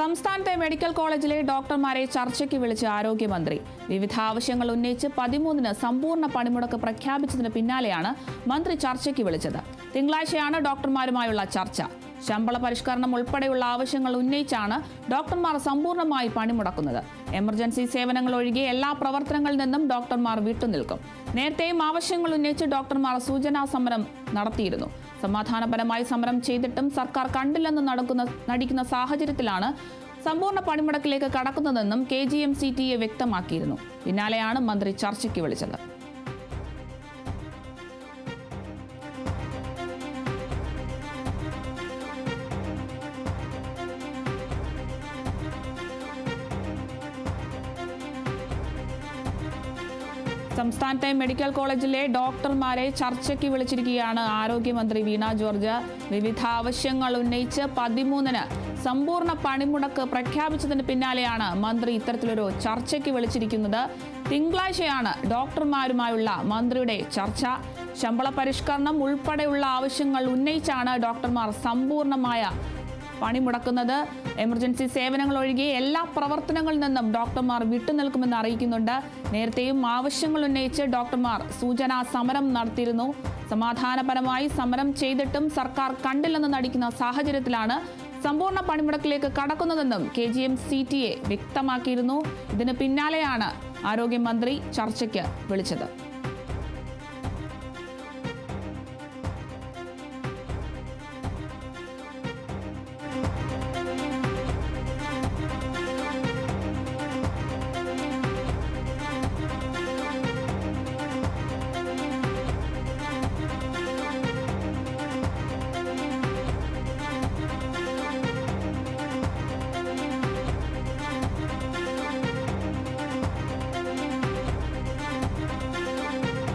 സംസ്ഥാനത്തെ മെഡിക്കൽ കോളേജിലെ ഡോക്ടർമാരെ ചർച്ചയ്ക്ക് വിളിച്ച് ആരോഗ്യമന്ത്രി. വിവിധ ആവശ്യങ്ങൾ ഉന്നയിച്ച് പതിമൂന്നിന് സമ്പൂർണ പണിമുടക്ക് പ്രഖ്യാപിച്ചതിന് പിന്നാലെയാണ് മന്ത്രി ചർച്ചയ്ക്ക് വിളിച്ചത്. തിങ്കളാഴ്ചയാണ് ഡോക്ടർമാരുമായുള്ള ചർച്ച. ശമ്പള പരിഷ്കരണം ഉൾപ്പെടെയുള്ള ആവശ്യങ്ങൾ ഉന്നയിച്ചാണ് ഡോക്ടർമാർ സമ്പൂർണമായി പണിമുടക്കുന്നത്. എമർജൻസി സേവനങ്ങൾ ഒഴികെ എല്ലാ പ്രവർത്തനങ്ങളിൽ നിന്നും ഡോക്ടർമാർ വിട്ടുനിൽക്കും. നേരത്തെയും ആവശ്യങ്ങൾ ഉന്നയിച്ച് ഡോക്ടർമാർ സൂചനാ സമരം നടത്തിയിരുന്നു. സമാധാനപരമായി സമരം ചെയ്തിട്ടും സർക്കാർ കണ്ടില്ലെന്ന് നടക്കുന്ന നടിക്കുന്ന സാഹചര്യത്തിലാണ് സമ്പൂർണ പണിമുടക്കിലേക്ക് കടക്കുന്നതെന്നും K G M C T A വ്യക്തമാക്കിയിരുന്നു. പിന്നാലെയാണ് മന്ത്രി ചർച്ചയ്ക്ക് വിളിച്ചത്. സംസ്ഥാനത്തെ മെഡിക്കൽ കോളേജിലെ ഡോക്ടർമാരെ ചർച്ചയ്ക്ക് വിളിച്ചിരിക്കുകയാണ് ആരോഗ്യമന്ത്രി വീണ ജോർജ്. വിവിധ ആവശ്യങ്ങൾ ഉന്നയിച്ച് പതിമൂന്നിന് സമ്പൂർണ പണിമുടക്ക് പ്രഖ്യാപിച്ചതിന് പിന്നാലെയാണ് മന്ത്രി ഇത്തരത്തിലൊരു ചർച്ചയ്ക്ക് വിളിച്ചിരിക്കുന്നത്. തിങ്കളാഴ്ചയാണ് ഡോക്ടർമാരുമായുള്ള മന്ത്രിയുടെ ചർച്ച. ശമ്പള പരിഷ്കരണം ഉൾപ്പെടെയുള്ള ആവശ്യങ്ങൾ ഉന്നയിച്ചാണ് ഡോക്ടർമാർ സമ്പൂർണമായ പണിമുടക്കുന്നത്. എമർജൻസി സേവനങ്ങൾ ഒഴികെ എല്ലാ പ്രവർത്തനങ്ങളിൽ നിന്നും ഡോക്ടർമാർ വിട്ടുനിൽക്കുമെന്ന് അറിയിക്കുന്നുണ്ട്. നേരത്തെയും ആവശ്യങ്ങൾ ഉന്നയിച്ച് ഡോക്ടർമാർ സൂചനാ സമരം നടത്തിയിരുന്നു. സമാധാനപരമായി സമരം ചെയ്തിട്ടും സർക്കാർ കണ്ടില്ലെന്ന് നടിക്കുന്ന സാഹചര്യത്തിലാണ് സമ്പൂർണ പണിമുടക്കിലേക്ക് കടക്കുന്നതെന്നും K G M C T A വ്യക്തമാക്കിയിരുന്നു. ഇതിന് പിന്നാലെയാണ് ആരോഗ്യമന്ത്രി ചർച്ചയ്ക്ക് വിളിച്ചത്.